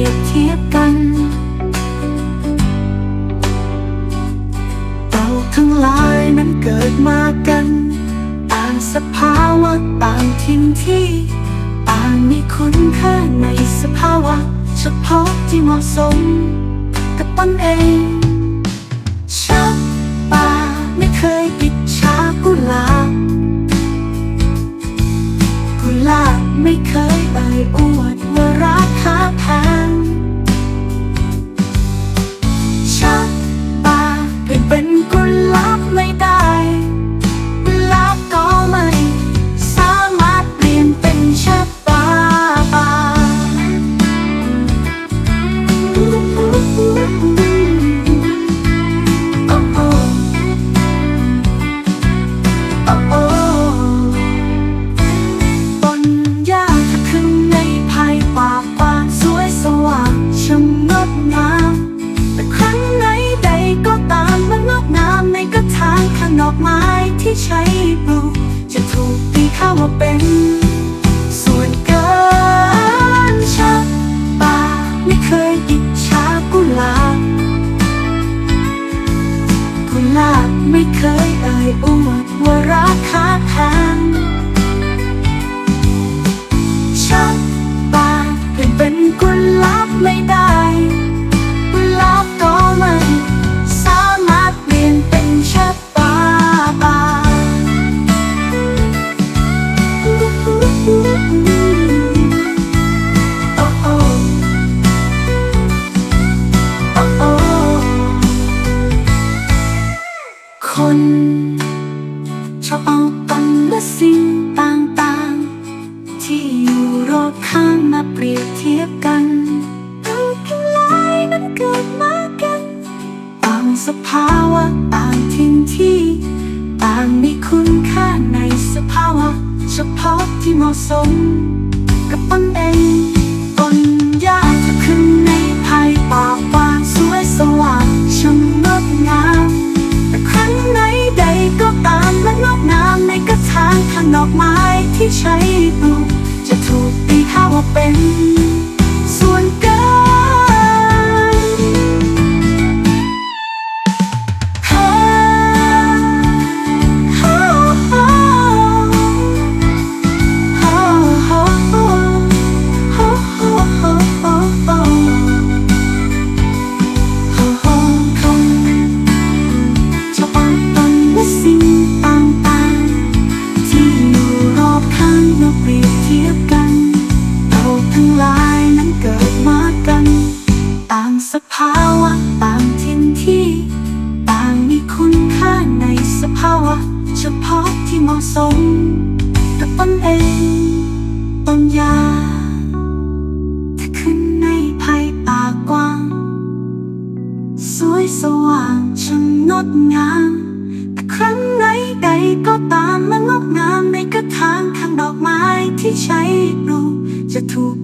รียบเทียบกันเราทั้งหลายนั้นเกิดมากัน ต่างสภาวะต่างทินที่ ต่างมีคุณค่าในสภาวะ เฉพาะที่เหมาะสม กับตนเองชักป่าไม่เคย ที่ใช้ปลูก ไม่เคยเอ่ยอวดว่าราคา ฉพาะที่เหมาะสม กับตนเองต้นหญ้าจะขึ้นในภายป่าฟาสวยสว่างช่างงดงามแต่ครั้งไหนใดก็ตามมันงดงามในกระถางข้างดอกไม้ที่ใช้ปลูกจะถูกตีค่าว่าเป็น ภาวะต่างทิ้นที่ ต่างมีคุณค่าในสภาวะ เฉพาะที่เหมาะสมกับตนเองตนยาถ้าขึ้นในภายป่ากว้าง สวยสว่างชนงดงามแต่ครั้งไหนใดก็ตามมันงดงามในกระถางข้างดอกไม้ที่ใช้ปลูกจะถูก